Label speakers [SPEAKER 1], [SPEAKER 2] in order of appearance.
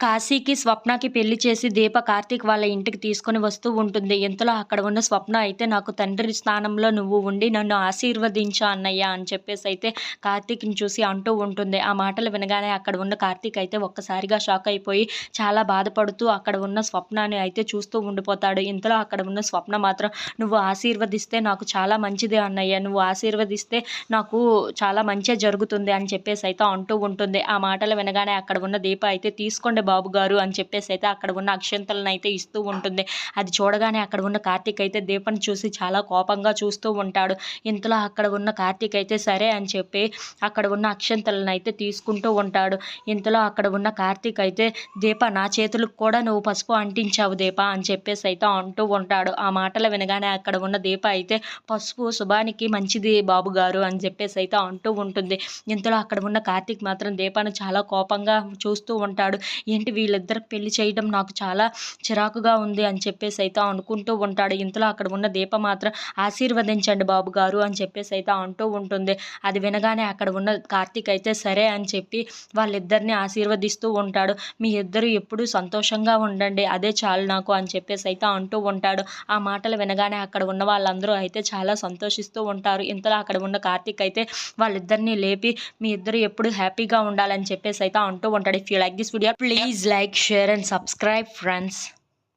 [SPEAKER 1] కాశీకి స్వప్నకి పెళ్ళి చేసి దీప కార్తీక్ వాళ్ళ ఇంటికి తీసుకొని వస్తూ ఉంటుంది. ఇంతలో అక్కడ ఉన్న స్వప్న అయితే నాకు తండ్రి స్థానంలో నువ్వు ఉండి నన్ను ఆశీర్వదించు అన్నయ్య అని చెప్పేసి అయితే కార్తీక్ని చూసి అంటూ ఉంటుంది. ఆ మాటలు వినగానే అక్కడ ఉన్న కార్తీక్ అయితే ఒక్కసారిగా షాక్ అయిపోయి చాలా బాధపడుతూ అక్కడ ఉన్న స్వప్నాన్ని అయితే చూస్తూ ఉండిపోతాడు. ఇంతలో అక్కడ ఉన్న స్వప్న మాత్రం నువ్వు ఆశీర్వదిస్తే నాకు చాలా మంచిది అన్నయ్య. నువ్వు ఆశీర్వదిస్తే నాకు చాలా మంచిగా జరుగుతుంది అని చెప్పేసి అయితే అంటూ ఉంటుంది. ఆ మాటలు వినగానే అక్కడ ఉన్న దీప అయితే తీసుకోండి బాబు గారు అని చెప్పేసి అయితే అక్కడ ఉన్న అక్షంతలను అయితే ఇస్తూ ఉంటుంది. అది చూడగానే అక్కడ ఉన్న కార్తీక్ అయితే దీపని చూసి చాలా కోపంగా చూస్తూ ఉంటాడు. ఇంతలో అక్కడ ఉన్న కార్తీక్ అయితే సరే అని చెప్పి అక్కడ ఉన్న అక్షంతలను అయితే తీసుకుంటూ ఉంటాడు. ఇంతలో అక్కడ ఉన్న కార్తీక్ అయితే దీప నా చేతులకు కూడా నువ్వు పసుపు అంటించావు దీప అని చెప్పేసి అయితే అంటూ ఉంటాడు. ఆ మాటలు వినగానే అక్కడ ఉన్న దీప అయితే పసుపు శుభానికి మంచిది బాబు గారు అని చెప్పేసి అయితే అంటూ ఉంటుంది. ఇంతలో అక్కడ ఉన్న కార్తీక్ మాత్రం దీపాను చాలా కోపంగా చూస్తూ ఉంటాడు. ఏంటి వీళ్ళిద్దరికి పెళ్ళి చేయడం నాకు చాలా చిరాకుగా ఉంది అని చెప్పేసి అయితే అనుకుంటూ ఉంటాడు. ఇంతలో అక్కడ ఉన్న దీప మాత్రం ఆశీర్వదించండి బాబు గారు అని చెప్పేసి అయితే అంటూ ఉంటుంది. అది వినగానే అక్కడ ఉన్న కార్తీక్ అయితే సరే అని చెప్పి వాళ్ళిద్దరిని ఆశీర్వదిస్తూ ఉంటాడు. మీ ఇద్దరు ఎప్పుడూ సంతోషంగా ఉండండి అదే చాలు నాకు అని చెప్పేసి అయితే అంటూ ఉంటాడు. ఆ మాటలు వినగానే అక్కడ ఉన్న వాళ్ళందరూ అయితే చాలా సంతోషిస్తూ ఉంటారు. ఇంతలో అక్కడ ఉన్న కార్తీక్ అయితే వాళ్ళిద్దరిని లేపి మీ ఇద్దరు ఎప్పుడు హ్యాపీగా ఉండాలని చెప్పేసి అయితే అంటూ ఉంటాడు. If you like this video please Please like, share and subscribe friends.